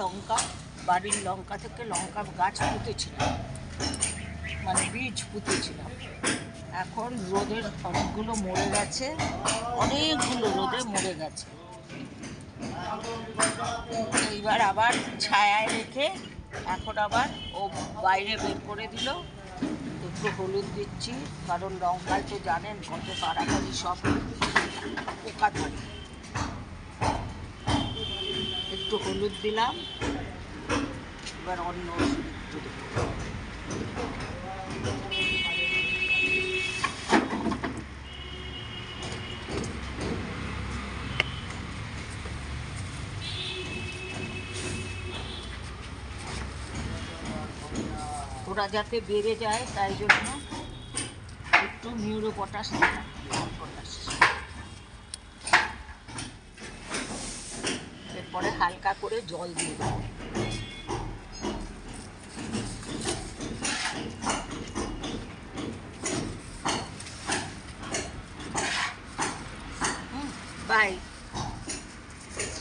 লঙ্কা, বাড়ির লঙ্কা থেকে লঙ্কা গাছ পুঁতেছিলাম মানে বীজ পুঁতেছিলাম এখন রোদের অনেকগুলো মরে গেছে, অনেকগুলো রোদে মরে গেছে। এইবার আবার ছায়ায় রেখে এখন আবার ও বাইরে বের করে দিল। একটু হলুদ দিচ্ছি, কারণ লঙ্কায় তো জানেন কত তাড়াতাড়ি সব পোকা ধরে। একটু হলুদ দিলাম। এবার অন্য ওরা যাতে বেড়ে যায়, তাই জন্য একটু নিউরো পটাশ পটাশ। এরপরে হালকা করে জল দিয়ে দেবো। বাই